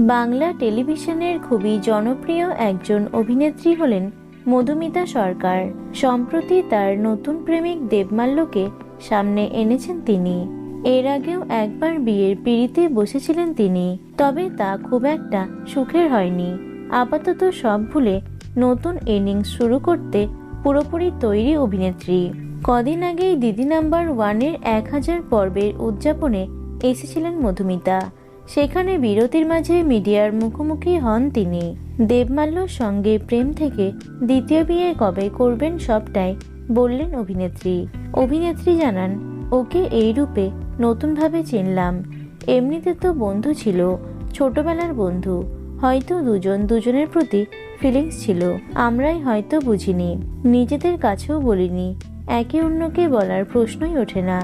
বাংলা টেলিভিশনের খুবই জনপ্রিয় একজন অভিনেত্রী হলেন মধুমিতা সরকার। সম্প্রতি তার নতুন প্রেমিক দেবমাল্যকে সামনে এনেছেন তিনি। এর আগেও একবার বিয়ের পিড়িতে বসেছিলেন তিনি, তবে তা খুব একটা সুখের হয়নি। আপাতত সব ভুলে নতুন ইনিংস শুরু করতে পুরোপুরি তৈরি অভিনেত্রী। কদিন আগেই দিদি নাম্বার ওয়ানের এক হাজার পর্বের উদযাপনে এসেছিলেন মধুমিতা। সেখানে বিরতির মাঝে মিডিয়ার মুখোমুখি হন তিনি। দেবমাল্যর সঙ্গে প্রেম থেকে দ্বিতীয় বিয়ে কবে করবেন সবটাই বললেন অভিনেত্রী। অভিনেত্রী জানান, ওকে এই রূপে নতুনভাবে চিনলাম। এমনিতে তো বন্ধু ছিল, ছোটবেলার বন্ধু। হয়তো দুজন দুজনের প্রতি ফিলিংস ছিল। আমরাই হয়তো বুঝিনি। নিজেদের কাছেও বলিনি। একে অন্যকে বলার প্রশ্নই ওঠে না।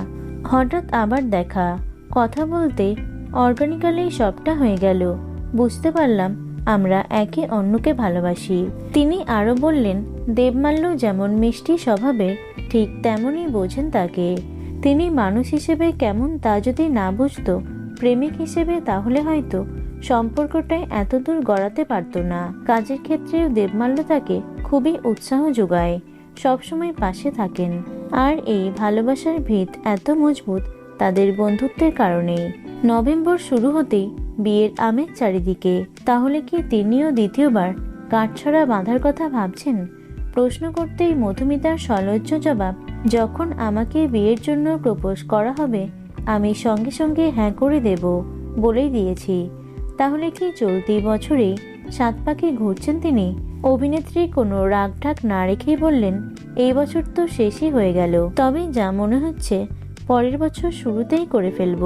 হঠাৎ আবার দেখা। কথা বলতে অর্গানিক্যালি সবটা হয়ে গেল। বুঝতে পারলাম, আমরা একে অন্যকে ভালোবাসি। তিনি আরও বললেন দেবমাল্য যেমন মিষ্টি স্বভাবে, ঠিক তেমনই বোঝেন তাকে। তিনি মানুষ হিসেবে কেমন তা যদি না বুঝত, প্রেমিক হিসেবে তাহলে হয়তো সম্পর্কটাই এতদূর গড়াতে পারতো না। কাজের ক্ষেত্রেও দেবমাল্য তাকে খুবই উৎসাহ যোগায়, সবসময় পাশে থাকেন। আর এই ভালোবাসার ভিত এত মজবুত তাদের বন্ধুত্বের কারণেই। নভেম্বর শুরু হতেই বিয়ের আমেজ চারিদিকে। তাহলে কি তিনিও দ্বিতীয়বার কাঠছড়া বাঁধার কথা ভাবছেন? প্রশ্ন করতেই মধুমিতার সলজ্জ জবাব, যখন আমাকে বিয়ের জন্য প্রপোজ করা হবে, আমি সঙ্গে সঙ্গে হ্যাঁ করে দেব বলেই দিয়েছি। তাহলে কি চলতি বছরেই সাত পাকে ঘুরছেন তিনি? অভিনেত্রী কোনো রাগঢাক না রেখেই বললেন, এই বছর তো শেষই হয়ে গেল। তবে যা মনে হচ্ছে পরের বছর শুরুতেই করে ফেলব।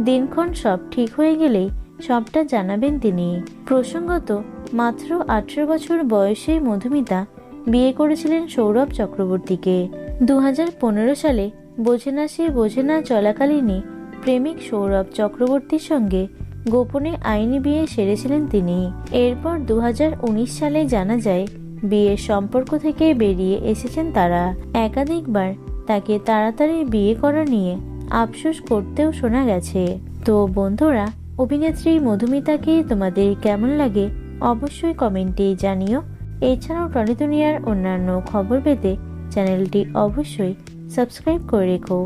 দিনক্ষণ সব ঠিক হয়ে গেলেই সবটা জানাবেন তিনি। প্রসঙ্গত, মাত্র আঠেরো বছর বয়সে মধুমিতা বিয়ে করেছিলেন সৌরভ চক্রবর্তীকে। দু হাজার পনেরো সালে বোঝে না সে বোঝে না চলাকালীনই প্রেমিক সৌরভ চক্রবর্তীর সঙ্গে গোপনে আইনি বিয়ে সেরেছিলেন তিনি। এরপর দু হাজার উনিশ সালে জানা যায়, বিয়ের সম্পর্ক থেকে বেরিয়ে এসেছেন তারা। একাধিকবার তাকে তাড়াতাড়ি বিয়ে করা নিয়ে আফসোস করতেও শোনা গেছে। তো বন্ধুরা, অভিনেত্রী মধুমিতাকে তোমাদের কেমন লাগে অবশ্যই কমেন্টে জানিও। এছাড়াও টনি দুনিয়ার অন্যান্য খবর পেতে চ্যানেলটি অবশ্যই সাবস্ক্রাইব করে রেখো।